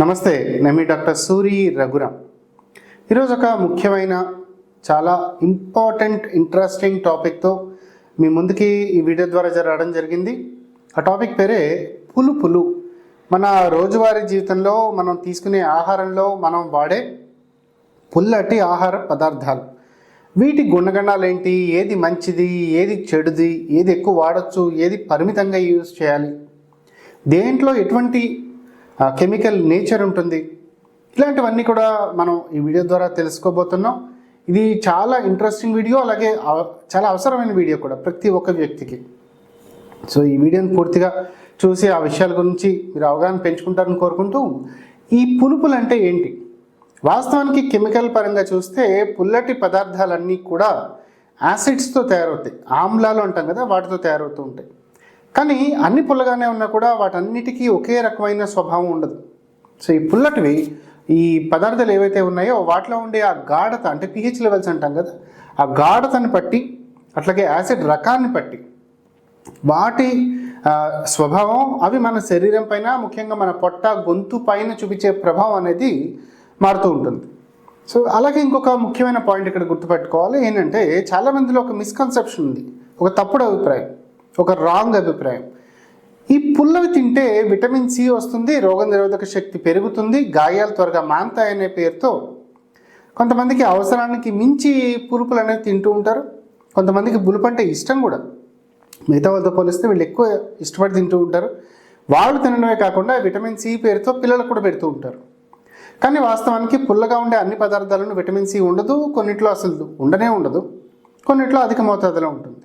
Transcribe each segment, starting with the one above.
నమస్తే నేను మీ డాక్టర్ సూరి రఘురామ్ ఈరోజు ఒక ముఖ్యమైన చాలా ఇంపార్టెంట్ ఇంట్రెస్టింగ్ టాపిక్తో మీ ముందుకి ఈ వీడియో ద్వారా జరగడం జరిగింది. ఆ టాపిక్ పేరే పులుపులు. మన రోజువారీ జీవితంలో మనం తీసుకునే ఆహారంలో మనం వాడే పుల్లటి ఆహార పదార్థాలు. వీటి గుణగణాలు ఏంటి? ఏది మంచిది? ఏది చెడుది? ఏది ఎక్కువ వాడచ్చు? ఏది పరిమితంగా యూజ్ చేయాలి? దేంట్లో ఎటువంటి కెమికల్ నేచర్ ఉంటుంది. ఇలాంటివన్నీ కూడా మనం ఈ వీడియో ద్వారా తెలుసుకోబోతున్నాం. ఇది చాలా ఇంట్రెస్టింగ్ వీడియో అలాగే చాలా అవసరమైన వీడియో కూడా ప్రతి ఒక్క వ్యక్తికి. సో ఈ వీడియోని పూర్తిగా చూసి ఆ విషయాల గురించి మీరు అవగాహన పెంచుకుంటారని కోరుకుంటూ ఈ పులుపులు అంటే ఏంటి? వాస్తవానికి కెమికల్ పరంగా చూస్తే పుల్లటి పదార్థాలన్నీ కూడా యాసిడ్స్తో తయారవుతాయి. ఆమ్లాలు అంటాం కదా వాటితో తయారవుతూ ఉంటాయి. కానీ అన్ని పుల్లగానే ఉన్నా కూడా వాటన్నిటికీ ఒకే రకమైన స్వభావం ఉండదు. సో ఈ పుల్లటివి ఈ పదార్థాలు ఏవైతే ఉన్నాయో వాటిలో ఉండే ఆ గాఢత అంటే పిహెచ్ లెవెల్స్ అంటాం కదా ఆ గాఢతని బట్టి అట్లాగే యాసిడ్ రకాన్ని బట్టి వాటి స్వభావం అవి మన శరీరం పైన ముఖ్యంగా మన పొట్ట గొంతు పైన చూపించే ప్రభావం అనేది మారుతూ ఉంటుంది. సో అలాగే ఇంకొక ముఖ్యమైన పాయింట్ ఇక్కడ గుర్తుపెట్టుకోవాలి ఏంటంటే చాలా మందిలో ఒక మిస్కన్సెప్షన్ ఉంది ఒక తప్పుడు అభిప్రాయం. ఒక రాంగ్ అభిప్రాయం. ఈ పుల్లవి తింటే విటమిన్ సి వస్తుంది రోగ నిరోధక శక్తి పెరుగుతుంది గాయాలు త్వరగా మాంతాయనే పేరుతో కొంతమందికి అవసరానికి మించి పులుపులు అనేది తింటూ ఉంటారు. కొంతమందికి పులుపు అంటే ఇష్టం కూడా. మిగతా వాళ్ళతో పోలిస్తే వీళ్ళు ఎక్కువ ఇష్టపడి తింటూ ఉంటారు. వాళ్ళు తినడమే కాకుండా విటమిన్ సి పేరుతో పిల్లలకు కూడా పెడుతూ ఉంటారు. కానీ వాస్తవానికి పుల్లగా ఉండే అన్ని పదార్థాలను విటమిన్ సి ఉండదు కొన్నిట్లో అసలు ఉండనే ఉండదు. కొన్నిట్లో అధిక మోతాదులో ఉంటుంది.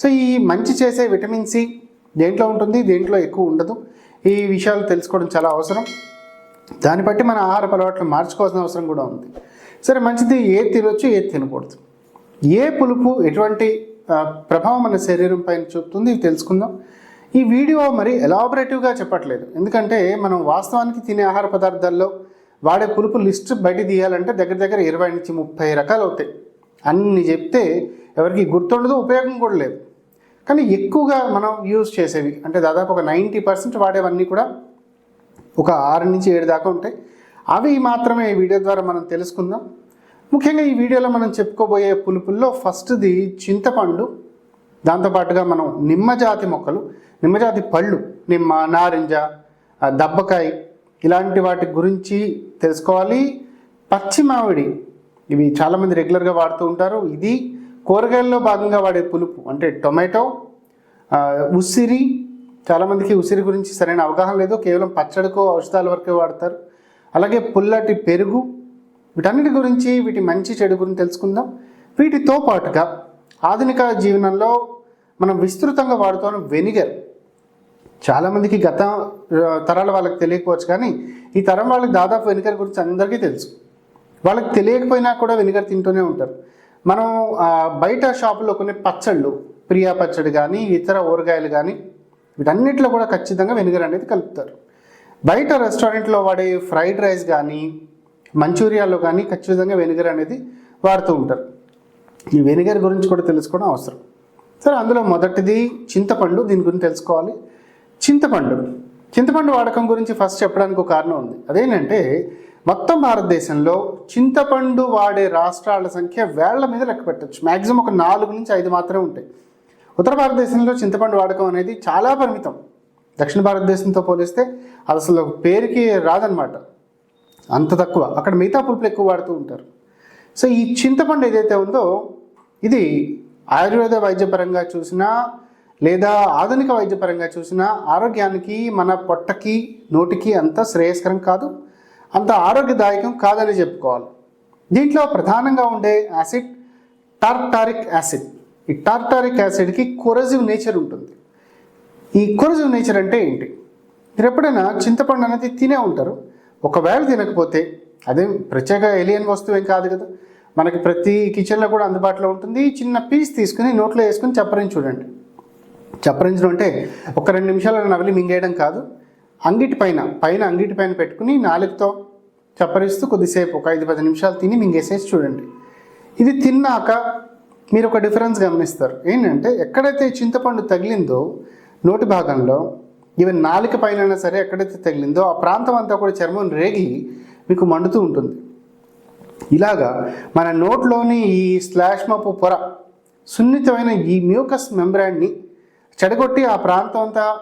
సో ఈ మంచి చేసే విటమిన్ సి దేంట్లో ఉంటుంది? దేంట్లో ఎక్కువ ఉండదు. ఈ విషయాలు తెలుసుకోవడం చాలా అవసరం. దాన్ని బట్టి మన ఆహార అలవాట్లు మార్చుకోవాల్సిన అవసరం కూడా ఉంది. సరే మంచిది ఏది తినొచ్చు ఏది తినకూడదు. ఏ పులుపు ఎటువంటి ప్రభావం మన శరీరం పైన చూపుతుంది? ఇవి తెలుసుకుందాం. ఈ వీడియో మరి ఎలాబరేటివ్గా చెప్పట్లేదు. ఎందుకంటే మనం వాస్తవానికి తినే ఆహార పదార్థాల్లో వాడే పులుపు లిస్ట్ బయట తీయాలంటే దగ్గర దగ్గర ఇరవై నుంచి ముప్పై రకాలు అవుతాయి. అన్ని చెప్తే ఎవరికి గుర్తుండదు ఉపయోగం కూడా లేదు. కానీ ఎక్కువగా మనం యూజ్ చేసేవి అంటే దాదాపు ఒక నైంటీ పర్సెంట్ వాడేవన్నీ కూడా ఒక ఆరు నుంచి ఏడు దాకా ఉంటాయి. అవి మాత్రమే ఈ వీడియో ద్వారా మనం తెలుసుకుందాం. ముఖ్యంగా ఈ వీడియోలో మనం చెప్పుకోబోయే పులుపుల్లో ఫస్ట్ది చింతపండు దాంతోపాటుగా మనం నిమ్మజాతి మొక్కలు నిమ్మజాతి పళ్ళు నిమ్మ నారింజ దబ్బకాయ ఇలాంటి వాటి గురించి తెలుసుకోవాలి. పచ్చి మామిడి ఇవి చాలామంది రెగ్యులర్గా వాడుతూ ఉంటారు. ఇది కూరగాయల్లో భాగంగా వాడే పులుపు అంటే టొమాటో ఉసిరి చాలామందికి ఉసిరి గురించి సరైన అవగాహన లేదు కేవలం పచ్చడికో ఔషధాల వరకే వాడతారు. అలాగే పుల్లటి పెరుగు వీటన్నిటి గురించి వీటి మంచి చెడు గురించి తెలుసుకుందాం. వీటితో పాటుగా ఆధునిక జీవనంలో మనం విస్తృతంగా వాడుతున్న వెనిగర్. చాలామందికి గత తరాల వాళ్ళకి తెలియకపోవచ్చు కానీ ఈ తరం వాళ్ళకి దాదాపు వెనిగర్ గురించి అందరికీ తెలుసు. వాళ్ళకి తెలియకపోయినా కూడా వెనిగర్ తింటూనే ఉంటారు. మనం బయట షాపులో కొన్ని పచ్చళ్ళు ప్రియా పచ్చడి కానీ ఇతర ఊరగాయలు కానీ వీటన్నిటిలో కూడా ఖచ్చితంగా వెనిగర్ అనేది కలుపుతారు. బయట రెస్టారెంట్లో వాడే ఫ్రైడ్ రైస్ కానీ మంచూరియాలో కానీ ఖచ్చితంగా వెనిగర్ అనేది వాడుతూ ఉంటారు. ఈ వెనిగర్ గురించి కూడా తెలుసుకోవడం అవసరం. సరే అందులో మొదటిది చింతపండు దీని గురించి తెలుసుకోవాలి. చింతపండు. చింతపండు వాడకం గురించి ఫస్ట్ చెప్పడానికి ఒక కారణం ఉంది. అదేంటంటే మొత్తం భారతదేశంలో చింతపండు వాడే రాష్ట్రాల సంఖ్య వేళ్ళ మీద లెక్క పెట్టచ్చు. మ్యాక్సిమం ఒక నాలుగు నుంచి ఐదు మాత్రమే ఉంటాయి. ఉత్తర భారతదేశంలో చింతపండు వాడకం అనేది చాలా పరిమితం. దక్షిణ భారతదేశంతో పోలిస్తే అది అసలు పేరుకి రాదనమాట అంత తక్కువ. అక్కడ మిగతా పులుపులు ఎక్కువ వాడుతూ ఉంటారు. సో ఈ చింతపండు ఏదైతే ఉందో ఇది ఆయుర్వేద వైద్యపరంగా చూసినా లేదా ఆధునిక వైద్యపరంగా చూసినా ఆరోగ్యానికి మన పొట్టకి నోటికి అంత శ్రేయస్కరం కాదు. అంత ఆరోగ్యదాయకం కాదని చెప్పుకోవాలి. దీంట్లో ప్రధానంగా ఉండే యాసిడ్ టార్టారిక్ యాసిడ్. ఈ టార్టారిక్ యాసిడ్కి కొరజివ్ నేచర్ ఉంటుంది. ఈ కొరజివ్ నేచర్ అంటే ఏంటి? మీరు ఎప్పుడైనా చింతపండు అనేది తినే ఉంటారు. ఒకవేళ తినకపోతే అదే ప్రత్యేక ఎలియన్ వస్తువు ఏం కాదు కదా. మనకి ప్రతి కిచెన్లో కూడా అందుబాటులో ఉంటుంది. చిన్న పీస్ తీసుకుని నోట్లో వేసుకుని చప్పరించి చూడండి. చప్పరించడం అంటే ఒక రెండు నిమిషాలు నవలి మింగేయడం కాదు. అంగిటి పైన పైన అంగిటి పైన పెట్టుకుని నాలుగుతో చప్పరిస్తూ కొద్దిసేపు ఒక ఐదు పది నిమిషాలు తిని మింగేసేసి చూడండి. ఇది తిన్నాక మీరు ఒక డిఫరెన్స్ గమనిస్తారు. ఏంటంటే ఎక్కడైతే చింతపండు తగిలిందో నోటి భాగంలో ఈవెన్ నాలుక పైన సరే ఎక్కడైతే తగిలిందో ఆ ప్రాంతం అంతా కూడా చర్మం రేగి మీకు మండుతూ ఉంటుంది. ఇలాగా మన నోట్లోని ఈ శ్లాష్మపు పొర సున్నితమైన ఈ మ్యూకస్ మెంబ్రాన్ని చెడగొట్టి ఆ ప్రాంతం అంతా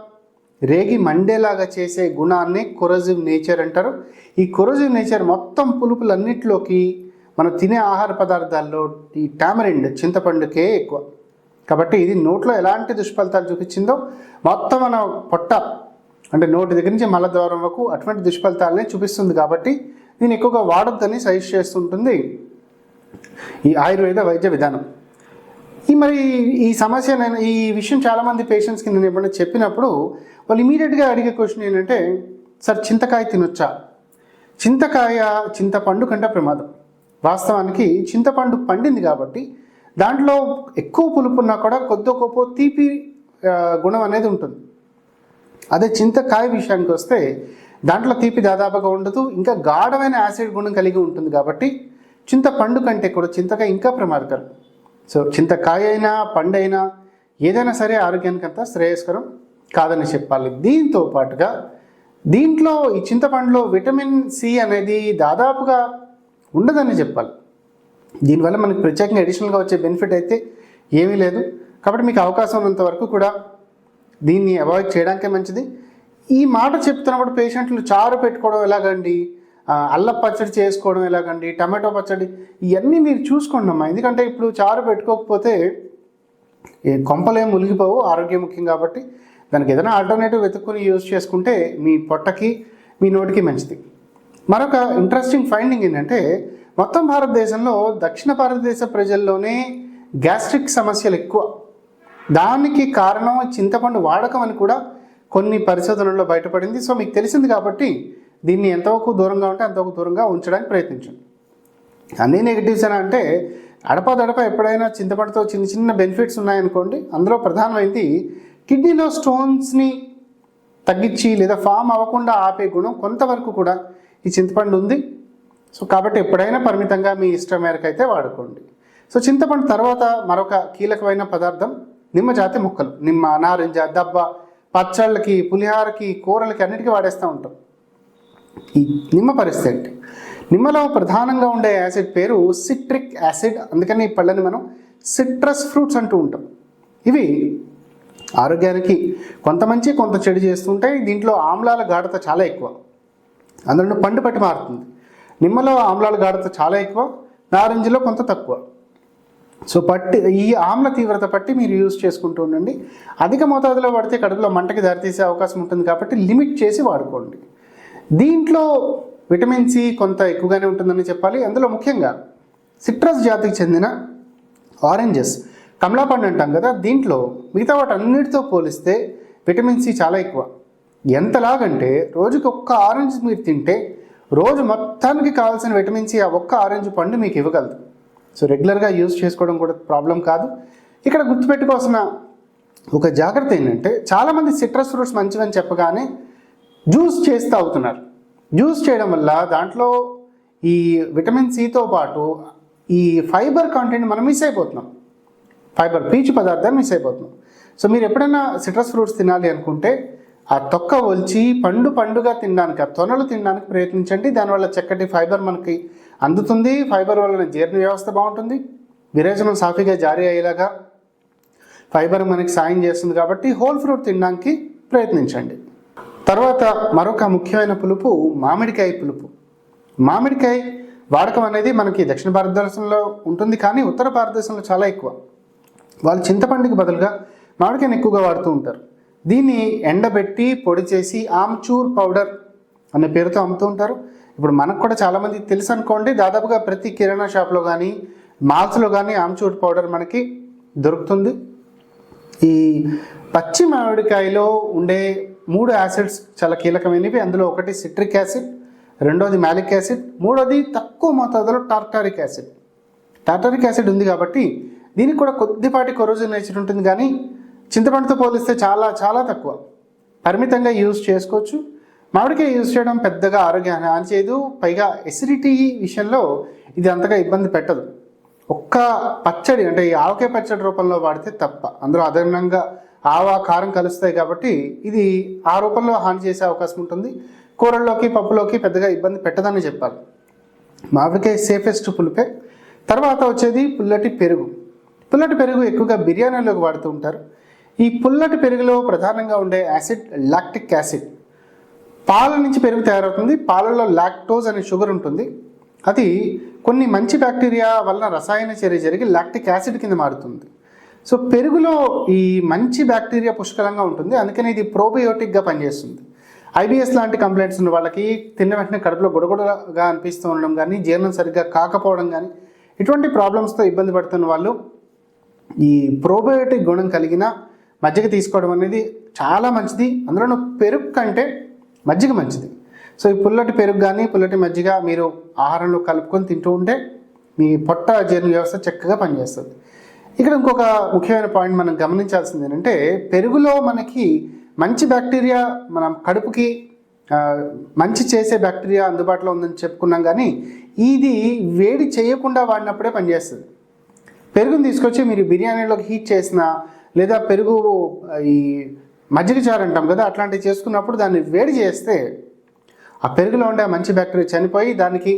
రేగి మండేలాగా చేసే గుణాన్ని కొరజివ్ నేచర్ అంటారు. ఈ కొరజివ్ నేచర్ మొత్తం పులుపులన్నిటిలోకి మనం తినే ఆహార పదార్థాల్లో ఈ టామరిండ్ చింతపండుకే ఎక్కువ. కాబట్టి ఇది నోట్లో ఎలాంటి దుష్ఫలితాలు చూపించిందో మొత్తం మన పొట్ట అంటే నోటి దగ్గర నుంచి మలద్వారం వరకు అటువంటి దుష్ఫలితాలనే చూపిస్తుంది కాబట్టి దీన్ని ఎక్కువగా వాడొద్దని సజెస్ట్ చేస్తుంటుంది ఈ ఆయుర్వేద వైద్య విధానం. ఈ మరి ఈ సమస్య నేను ఈ విషయం చాలామంది పేషెంట్స్కి నేను ఎప్పుడైనా చెప్పినప్పుడు వాళ్ళు ఇమీడియట్గా అడిగే క్వశ్చన్ ఏంటంటే సార్ చింతకాయ తినొచ్చా? చింతకాయ చింతపండు కంటే ప్రమాదం. వాస్తవానికి చింతపండు పండింది కాబట్టి దాంట్లో ఎక్కువ పులుపు ఉన్నా కూడా కొద్ది గొప్ప తీపి గుణం అనేది ఉంటుంది. అదే చింతకాయ విషయానికి వస్తే దాంట్లో తీపి దాదాపుగా ఉండదు ఇంకా గాఢమైన యాసిడ్ గుణం కలిగి ఉంటుంది కాబట్టి చింతపండు కంటే కూడా చింతకాయ ఇంకా ప్రమాదకరం. సో చింతకాయ అయినా పండైనా ఏదైనా సరే ఆరోగ్యానికంతా శ్రేయస్కరం కాదని చెప్పాలి. దీంతో పాటుగా దీంట్లో ఈ చింతపండులో విటమిన్ సి అనేది దాదాపుగా ఉండదని చెప్పాలి. దీనివల్ల మనకి ప్రత్యేకంగా అడిషనల్గా వచ్చే బెనిఫిట్ అయితే ఏమీ లేదు. కాబట్టి మీకు అవకాశం ఉన్నంత వరకు కూడా దీన్ని అవాయిడ్ చేయడానికే మంచిది. ఈ మాట చెప్తున్నప్పుడు పేషెంట్లు చారు పెట్టుకోవడం ఎలాగండి? అల్ల పచ్చడి చేసుకోవడం ఎలాగండి టమాటో పచ్చడి ఇవన్నీ మీరు చూసుకోండి అమ్మా. ఎందుకంటే ఇప్పుడు చారు పెట్టుకోకపోతే ఏ కొంపలేం మునిగిపోవు ఆరోగ్యం ముఖ్యం కాబట్టి. దానికి ఏదైనా ఆల్టర్నేటివ్ వెతుక్కుని యూజ్ చేసుకుంటే మీ పొట్టకి మీ నోటికి మంచిది. మరొక ఇంట్రెస్టింగ్ ఫైండింగ్ ఏంటంటే మొత్తం భారతదేశంలో దక్షిణ భారతదేశ ప్రజల్లోనే గ్యాస్ట్రిక్ సమస్యలు ఎక్కువ. దానికి కారణం చింతపండు వాడకం అని కూడా కొన్ని పరిశోధనల్లో బయటపడింది. సో మీకు తెలిసింది కాబట్టి దీన్ని ఎంతవరకు దూరంగా ఉంటే అంతవరకు దూరంగా ఉంచడానికి ప్రయత్నించండి. అన్ని నెగిటివ్స్ అని అంటే అడపదడప ఎప్పుడైనా చింతపండుతో చిన్న చిన్న బెనిఫిట్స్ ఉన్నాయనుకోండి అందులో ప్రధానమైనది కిడ్నీలో స్టోన్స్ని తగ్గించి లేదా ఫామ్ అవ్వకుండా ఆపే గుణం కొంతవరకు కూడా ఈ చింతపండు ఉంది. సో కాబట్టి ఎప్పుడైనా పరిమితంగా మీ ఇష్టం మేరకు అయితే వాడుకోండి. సో చింతపండు తర్వాత మరొక కీలకమైన పదార్థం నిమ్మ జాతి ముక్కలు. నిమ్మ నారింజ దబ్బ పచ్చళ్ళకి పులిహారకి కూరలకి అన్నిటికీ వాడేస్తూ ఉంటాం. ఈ నిమ్మ పరిస్థితి. ఏంటి నిమ్మలో ప్రధానంగా ఉండే యాసిడ్ పేరు సిట్రిక్ యాసిడ్. అందుకని ఈ పళ్ళని మనం సిట్రస్ ఫ్రూట్స్ అంటూ ఉంటాం. ఇవి ఆరోగ్యానికి కొంత మంచి కొంత చెడు చేస్తుంటాయి దీంట్లో ఆమ్లాల గాఢత చాలా ఎక్కువ. అందులో పండు పట్టి మారుతుంది. నిమ్మలో ఆమ్లాల గాఢత చాలా ఎక్కువ నారింజలో కొంత తక్కువ. సో పట్టి ఈ ఆమ్ల తీవ్రత పట్టి మీరు యూజ్ చేసుకుంటూ ఉండండి. అధిక మోతాదులో పడితే కడుపులో మంటకి దారితీసే అవకాశం ఉంటుంది కాబట్టి లిమిట్ చేసి వాడుకోండి. దీంట్లో విటమిన్ సి కొంత ఎక్కువగానే ఉంటుందని చెప్పాలి. అందులో ముఖ్యంగా సిట్రస్ జాతికి చెందిన ఆరెంజెస్ కమలాపండు అంటాం కదా దీంట్లో మిగతా వాటి అన్నిటితో పోలిస్తే విటమిన్ సి చాలా ఎక్కువ. ఎంతలాగంటే రోజుకి ఒక్క ఆరెంజ్ మీరు తింటే రోజు మొత్తానికి కావాల్సిన విటమిన్ సి ఆ ఒక్క ఆరెంజ్ పండు మీకు ఇవ్వగలదు. సో రెగ్యులర్గా యూజ్ చేసుకోవడం కూడా ప్రాబ్లం కాదు. ఇక్కడ గుర్తుపెట్టుకోవాల్సిన ఒక జాగ్రత్త ఏంటంటే చాలామంది సిట్రస్ ఫ్రూట్స్ మంచివని చెప్పగానే జ్యూస్ చేసి తాగుతున్నారు. జ్యూస్ చేయడం వల్ల దాంట్లో ఈ విటమిన్ సితో పాటు ఈ ఫైబర్ కంటెంట్ మనం మిస్ అయిపోతున్నాం. ఫైబర్ పీచు పదార్థాన్ని మిస్ అయిపోతున్నాం. సో మీరు ఎప్పుడైనా సిట్రస్ ఫ్రూట్స్ తినాలి అనుకుంటే ఆ తొక్క ఒలిచి పండు పండుగా తినడానికి ఆ తొనలు తినడానికి ప్రయత్నించండి. దానివల్ల చక్కటి ఫైబర్ మనకి అందుతుంది. ఫైబర్ వలన జీర్ణ వ్యవస్థ బాగుంటుంది. విరేచనం సాఫీగా జారీ అయ్యేలాగా ఫైబర్ మనకి సాయం చేస్తుంది కాబట్టి హోల్ ఫ్రూట్ తినడానికి ప్రయత్నించండి. తర్వాత మరొక ముఖ్యమైన పులుపు మామిడికాయ పులుపు. మామిడికాయ వాడకం అనేది మనకి దక్షిణ భారతదేశంలో ఉంటుంది కానీ ఉత్తర భారతదేశంలో చాలా ఎక్కువ. వాళ్ళు చింతపండుకి బదులుగా మామిడికాయని ఎక్కువగా వాడుతూ ఉంటారు. దీన్ని ఎండబెట్టి పొడి చేసి ఆమ్చూర్ పౌడర్ అనే పేరుతో అమ్ముతూ ఉంటారు. ఇప్పుడు మనకు కూడా చాలామంది తెలుసు అనుకోండి దాదాపుగా ప్రతి కిరాణా షాప్లో కానీ మాల్స్లో కానీ ఆమ్చూర్ పౌడర్ మనకి దొరుకుతుంది. ఈ పచ్చి మామిడికాయలో ఉండే మూడు యాసిడ్స్ చాలా కీలకమైనవి. అందులో ఒకటి సిట్రిక్ యాసిడ్ రెండోది మ్యాలిక్ యాసిడ్ మూడోది తక్కువ మోతాదులో టార్టారిక్ యాసిడ్. టార్టారిక్ యాసిడ్ ఉంది కాబట్టి దీనికి కూడా కొద్దిపాటి కొరోజన్ నేచర్ ఉంటుంది కానీ చింతపండుతో పోలిస్తే చాలా చాలా తక్కువ. పరిమితంగా యూజ్ చేసుకోవచ్చు. మామిడికాయ యూజ్ చేయడం పెద్దగా ఆరోగ్యాన్ని హాని చేయదు. పైగా ఎసిడిటీ విషయంలో ఇది అంతగా ఇబ్బంది పెట్టదు. ఒక్క పచ్చడి అంటే ఈ ఆవకాయ పచ్చడి రూపంలో వాడితే తప్ప. అందులో అదనంగా ఆవా కారం కలుస్తాయి కాబట్టి ఇది ఆ రూపంలో హాని చేసే అవకాశం ఉంటుంది. కూరల్లోకి పప్పులోకి పెద్దగా ఇబ్బంది పెట్టదని చెప్పాలి. మామిడికాయ సేఫెస్ట్ పులిపే. తర్వాత వచ్చేది పుల్లటి పెరుగు. పుల్లటి పెరుగు ఎక్కువగా బిర్యానీలోకి వాడుతూ ఉంటారు. ఈ పుల్లటి పెరుగులో ప్రధానంగా ఉండే యాసిడ్ లాక్టిక్ యాసిడ్ పాల నుంచి పెరుగు తయారవుతుంది. పాలలో లాక్టోజ్ అనే షుగర్ ఉంటుంది. అది కొన్ని మంచి బ్యాక్టీరియా వలన రసాయన చర్య జరిగి లాక్టిక్ యాసిడ్ కింద మారుతుంది. సో పెరుగులో ఈ మంచి బ్యాక్టీరియా పుష్కలంగా ఉంటుంది. అందుకని ఇది ప్రోబయోటిక్గా పనిచేస్తుంది. ఐబిఎస్ లాంటి కంప్లైంట్స్ ఉన్న వాళ్ళకి తిన్న వెంటనే కడుపులో గొడగొడగా అనిపిస్తూ ఉండడం కానీ జీర్ణం సరిగ్గా కాకపోవడం కానీ ఇటువంటి ప్రాబ్లమ్స్తో ఇబ్బంది పడుతున్న వాళ్ళు ఈ ప్రోబయోటిక్ గుణం కలిగిన మజ్జిగ తీసుకోవడం అనేది చాలా మంచిది. అందులో పెరుగు కంటే మజ్జిగ మంచిది. సో ఈ పుల్లటి పెరుగు కానీ పుల్లటి మజ్జిగ మీరు ఆహారంలో కలుపుకొని తింటూ ఉంటే మీ పొట్ట జీర్ణ వ్యవస్థ చక్కగా పనిచేస్తుంది. ఇక్కడ ఇంకొక ముఖ్యమైన పాయింట్ మనం గమనించాల్సింది ఏంటంటే పెరుగులో మనకి మంచి బ్యాక్టీరియా మనం కడుపుకి మంచి చేసే బ్యాక్టీరియా అందుబాటులో ఉందని చెప్పుకున్నాం కానీ ఇది వేడి చేయకుండా వాడినప్పుడే పనిచేస్తుంది. పెరుగుని తీసుకొచ్చి మీరు బిర్యానీలోకి హీట్ చేసిన లేదా పెరుగు ఈ మజ్జిగ చారు అంటాం కదా అట్లాంటివి చేసుకున్నప్పుడు దాన్ని వేడి చేస్తే ఆ పెరుగులో ఉండే మంచి బ్యాక్టీరియా చనిపోయి దానికి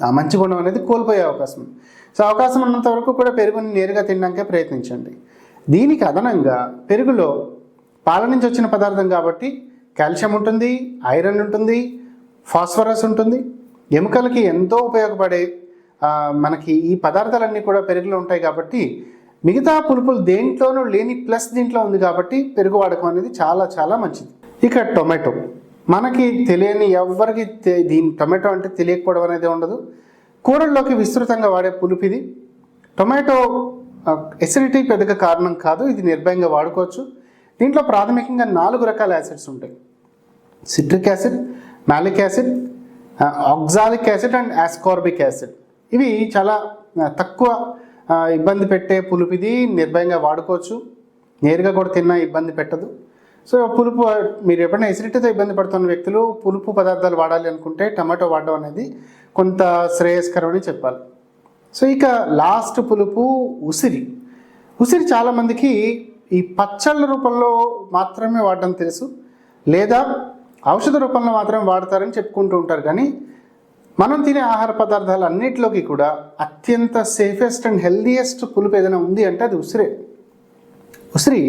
ఆ మంచి గుణం అనేది కోల్పోయే అవకాశం. ఉంది సో అవకాశం ఉన్నంత వరకు కూడా పెరుగుని నేరుగా తినడానికే ప్రయత్నించండి. దీనికి అదనంగా పెరుగులో పాల నుంచి వచ్చిన పదార్థం కాబట్టి కాల్షియం ఉంటుంది ఐరన్ ఉంటుంది ఫాస్ఫరస్ ఉంటుంది. ఎముకలకి ఎంతో ఉపయోగపడే మనకి ఈ పదార్థాలన్నీ కూడా పెరుగులో ఉంటాయి కాబట్టి మిగతా పులుపులు దేంట్లోనూ లేని ప్లస్ దీంట్లో ఉంది కాబట్టి పెరుగు వాడకం అనేది చాలా చాలా మంచిది. ఇక టొమాటో. మనకి తెలియని ఎవరికి దీని టొమాటో అంటే తెలియకపోవడం అనేది ఉండదు. కూరల్లోకి విస్తృతంగా వాడే పులుపు ఇది. టొమాటో ఎసిడిటీ పెద్దగా కారణం కాదు. ఇది నిర్భయంగా వాడుకోవచ్చు. దీంట్లో ప్రాథమికంగా నాలుగు రకాల యాసిడ్స్ ఉంటాయి. Citric acid malic acid oxalic acid and ascorbic acid ఇవి చాలా తక్కువ ఇబ్బంది పెట్టే పులుపు ఇది. నిర్భయంగా వాడుకోవచ్చు. నేరుగా కూడా తిన్నా ఇబ్బంది పెట్టదు. సో పులుపు మీరు ఎప్పుడైనా ఎసిడిటీతో ఇబ్బంది పడుతున్న వ్యక్తులు పులుపు పదార్థాలు వాడాలి అనుకుంటే టమాటో వాడడం అనేది కొంత శ్రేయస్కరమని చెప్పాలి. సో ఇక లాస్ట్ పులుపు ఉసిరి. ఉసిరి చాలామందికి ఈ పచ్చళ్ళ రూపంలో మాత్రమే వాడడం తెలుసు. లేదా ఔషధ రూపంలో మాత్రమే వాడతారని చెప్పుకుంటూ ఉంటారు. కానీ మనం తినే ఆహార పదార్థాలు అన్నిటిలోకి కూడా అత్యంత సేఫెస్ట్ అండ్ హెల్దీయెస్ట్ పులుపు ఏదైనా ఉంది అంటే అది ఉసిరే. ఉసిరి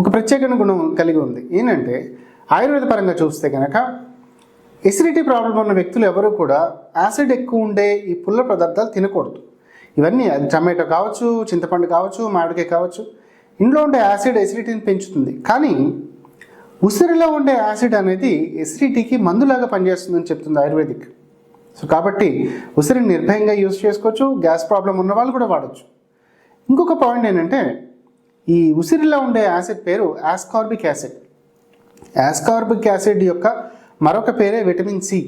ఒక ప్రత్యేకమైన గుణం కలిగి ఉంది. ఏంటంటే ఆయుర్వేద పరంగా చూస్తే కనుక ఎసిడిటీ ప్రాబ్లం ఉన్న వ్యక్తులు ఎవరు కూడా యాసిడ్ ఎక్కువ ఉండే ఈ పుల్ల పదార్థాలు తినకూడదు. ఇవన్నీ అది టమాటో కావచ్చు చింతపండు కావచ్చు మామిడికాయ కావచ్చు ఇంట్లో ఉండే యాసిడ్ ఎసిడిటీని పెంచుతుంది. కానీ ఉసిరిలో ఉండే యాసిడ్ అనేది ఎసిడిటీకి మందులాగా పనిచేస్తుందని చెప్తుంది ఆయుర్వేదిక్. సో కాబట్టి ఉసిరిని నిర్భయంగా యూజ్ చేసుకోవచ్చు గ్యాస్ ప్రాబ్లం ఉన్న వాళ్ళు కూడా వాడచ్చు. ఇంకొక పాయింట్ ఏంటంటే ఈ ఉసిరిలో ఉండే యాసిడ్ పేరు యాస్కార్బిక్ యాసిడ్. యాస్కార్బిక్ యాసిడ్ యొక్క మరొక పేరే vitamin C.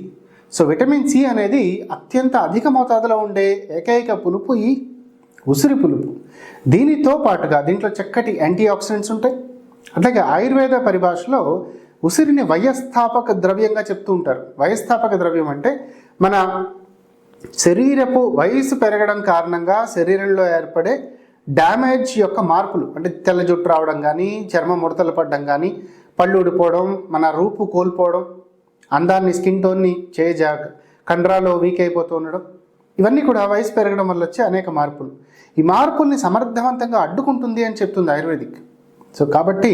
So vitamin C అనేది అత్యంత అధిక మోతాదులో ఉండే ఏకైక పులుపు ఈ ఉసిరి పులుపు. దీనితో పాటుగా దీంట్లో చక్కటి యాంటీ ఆక్సిడెంట్స్ ఉంటాయి. అట్లాగే ఆయుర్వేద పరిభాషలో ఉసిరిని వయస్థాపక ద్రవ్యంగా చెప్తూ ఉంటారు. వయస్థాపక ద్రవ్యం అంటే మన శరీరపు వయసు పెరగడం కారణంగా శరీరంలో ఏర్పడే డ్యామేజ్ యొక్క మార్పులు అంటే తెల్ల జుట్టు రావడం కానీ చర్మం ముడతలు పడడం కానీ పళ్ళు ఊడిపోవడం మన రూపు కోల్పోవడం అందాన్ని స్కిన్ టోన్ని చేజా కండరాలు వీక్ అయిపోతూ ఉండడం ఇవన్నీ కూడా వయసు పెరగడం వల్ల వచ్చే అనేక మార్పులు. ఈ మార్పుల్ని సమర్థవంతంగా అడ్డుకుంటుంది అని చెప్తుంది ఆయుర్వేదిక్. సో కాబట్టి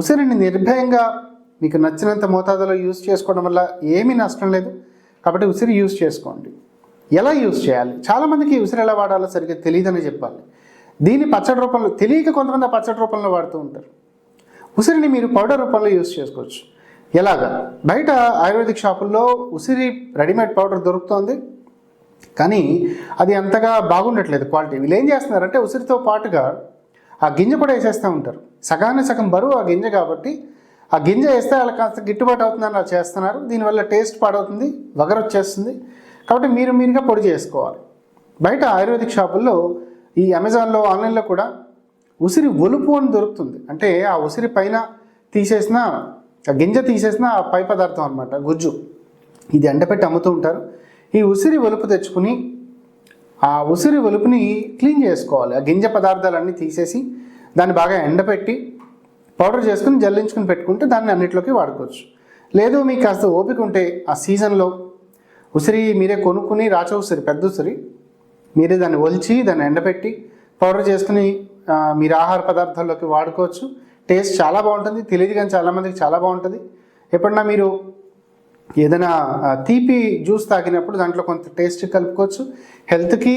ఉసిరిని నిర్భయంగా మీకు నచ్చినంత మోతాదులో యూజ్ చేసుకోవడం వల్ల ఏమీ నష్టం లేదు. కాబట్టి ఉసిరి యూజ్ చేసుకోండి. ఎలా యూజ్ చేయాలి? చాలామందికి ఉసిరి ఎలా వాడాలో సరిగ్గా తెలియదని చెప్పాలి. దీన్ని పచ్చడి రూపంలో తెలియక కొంతమంది పచ్చడి రూపంలో వాడుతూ ఉంటారు. ఉసిరిని మీరు పౌడర్ రూపంలో యూజ్ చేసుకోవచ్చు. ఎలాగా? బయట ఆయుర్వేదిక్ షాపుల్లో ఉసిరి రెడీమేడ్ పౌడర్ దొరుకుతోంది. కానీ అది అంతగా బాగుండట్లేదు క్వాలిటీ. వీళ్ళు ఏం చేస్తున్నారంటే ఉసిరితో పాటుగా ఆ గింజ కూడా వేసేస్తూ ఉంటారు. సగాన సగం బరువు ఆ గింజ కాబట్టి ఆ గింజ వేస్తే వాళ్ళకి కాస్త గిట్టుబాటు అవుతుందని అలా చేస్తున్నారు. దీనివల్ల టేస్ట్ పాడవుతుంది వగరొచ్చేస్తుంది. కాబట్టి మీరు మీరుగా పొడి చేసుకోవాలి. బయట ఆయుర్వేదిక్ షాపుల్లో ఈ అమెజాన్లో ఆన్లైన్లో కూడా ఉసిరి ఒలుపు అని దొరుకుతుంది. అంటే ఆ ఉసిరి పైన తీసేసిన ఆ గింజ తీసేసిన ఆ పై పదార్థం అనమాట గుజ్జు. ఇది ఎండపెట్టి అమ్ముతూ ఉంటారు. ఈ ఉసిరి ఒలుపు తెచ్చుకుని ఆ ఉసిరి ఒలుపుని క్లీన్ చేసుకోవాలి. ఆ గింజ పదార్థాలన్నీ తీసేసి దాన్ని బాగా ఎండపెట్టి పౌడర్ చేసుకుని జల్లించుకుని పెట్టుకుంటే దాన్ని అన్నిట్లోకి వాడుకోవచ్చు. లేదు మీకు కాస్త ఓపిక ఉంటే ఆ సీజన్లో ఉసిరి మీరే కొనుక్కుని రాచ ఉసిరి పెద్ద ఉసిరి మీరే దాన్ని ఒలిచి దాన్ని ఎండబెట్టి పౌడర్ చేసుకుని మీరు ఆహార పదార్థాల్లోకి వాడుకోవచ్చు. టేస్ట్ చాలా బాగుంటుంది తెలియదు కానీ చాలామందికి చాలా బాగుంటుంది. ఎప్పుడన్నా మీరు ఏదైనా తీపి జ్యూస్ తాగినప్పుడు దాంట్లో కొంత టేస్ట్ కలుపుకోవచ్చు. హెల్త్కి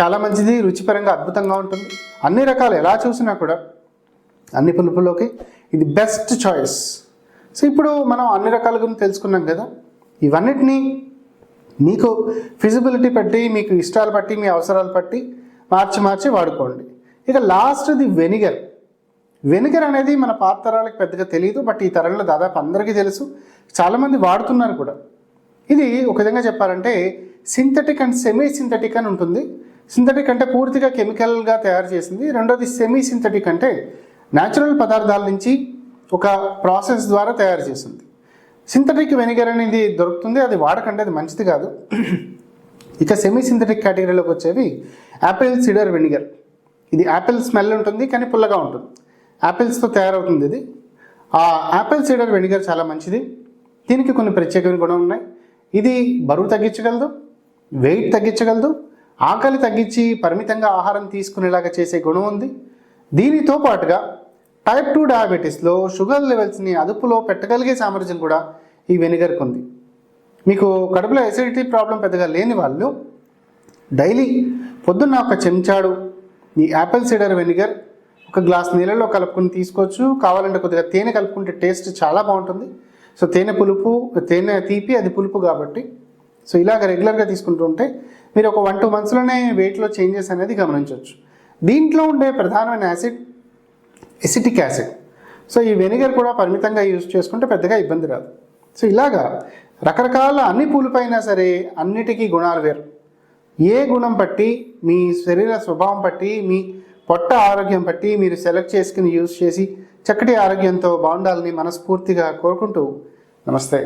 చాలా మంచిది రుచిపరంగా అద్భుతంగా ఉంటుంది. అన్ని రకాలు ఎలా చూసినా కూడా అన్ని పులుపులోకి ఇది బెస్ట్ చాయిస్ సో ఇప్పుడు మనం అన్ని రకాల గురించి తెలుసుకున్నాం కదా. ఇవన్నిటినీ మీకు ఫిజిబిలిటీ బట్టి మీకు ఇష్టాలు బట్టి మీ అవసరాలు బట్టి మార్చి మార్చి వాడుకోండి. ఇక లాస్ట్ది వెనిగర్. వెనిగర్ అనేది మన పాత తరాలకు పెద్దగా తెలియదు బట్ ఈ తరంలో దాదాపు అందరికీ తెలుసు. చాలామంది వాడుతున్నారు కూడా. ఇది ఒక విధంగా చెప్పాలంటే సింథటిక్ అండ్ సెమీ సింథటిక్ అని ఉంటుంది. సింథటిక్ అంటే పూర్తిగా కెమికల్గా తయారు చేసింది. రెండోది సెమీ సింథటిక్ అంటే న్యాచురల్ పదార్థాల నుంచి ఒక ప్రాసెస్ ద్వారా తయారు చేసింది. సింథటిక్ వెనిగర్ అనేది దొరుకుతుంది అది వాడకండి అది మంచిది కాదు. ఇక సెమీ సింథటిక్ కేటగిరీలోకి వచ్చేవి యాపిల్ సిడర్ వెనిగర్ ఇది యాపిల్ స్మెల్ ఉంటుంది కానీ పుల్లగా ఉంటుంది. యాపిల్స్తో తయారవుతుంది ఇది. ఆ యాపిల్ సీడర్ వెనిగర్ చాలా మంచిది. దీనికి కొన్ని ప్రత్యేకమైన గుణం ఉన్నాయి. ఇది బరువు తగ్గించగలదు వెయిట్ తగ్గించగలదు ఆకలి తగ్గించి పరిమితంగా ఆహారం తీసుకునేలాగా చేసే గుణం ఉంది. దీనితో పాటుగా టైప్ టూ డయాబెటీస్లో షుగర్ లెవెల్స్ని అదుపులో పెట్టగలిగే సామర్థ్యం కూడా ఈ వెనిగర్కి ఉంది మీకు కడుపులో ఎసిడిటీ ప్రాబ్లం పెద్దగా లేని వాళ్ళు డైలీ పొద్దున్న ఒక చెంచాడు ఈ యాపిల్ సీడర్ వెనిగర్ ఒక గ్లాస్ నీళ్ళలో కలుపుకొని తీసుకోవచ్చు. కావాలంటే కొద్దిగా తేనె కలుపుకుంటే టేస్ట్ చాలా బాగుంటుంది. సో తేనె పులుపు తేనె తీపి అది పులుపు కాబట్టి. సో ఇలాగ రెగ్యులర్గా తీసుకుంటూ ఉంటే మీరు ఒక వన్ టూ మంత్స్లోనే వెయిట్లో చేంజెస్ అనేది గమనించవచ్చు. దీంట్లో ఉండే ప్రధానమైన యాసిడ్ ఎసిటిక్ యాసిడ్. సో ఈ వెనిగర్ కూడా పరిమితంగా యూజ్ చేసుకుంటే పెద్దగా ఇబ్బంది రాదు. సో ఇలాగా రకరకాల అన్ని పూలపైన సరే అన్నిటికీ గుణాలు వేరు. ఏ గుణం బట్టి మీ శరీర స్వభావం బట్టి మీ పొట్ట ఆరోగ్యం బట్టి మీరు సెలెక్ట్ చేసుకుని యూజ్ చేసి చక్కటి ఆరోగ్యంతో బాగుండాలని మనస్ఫూర్తిగా కోరుకుంటూ నమస్తే.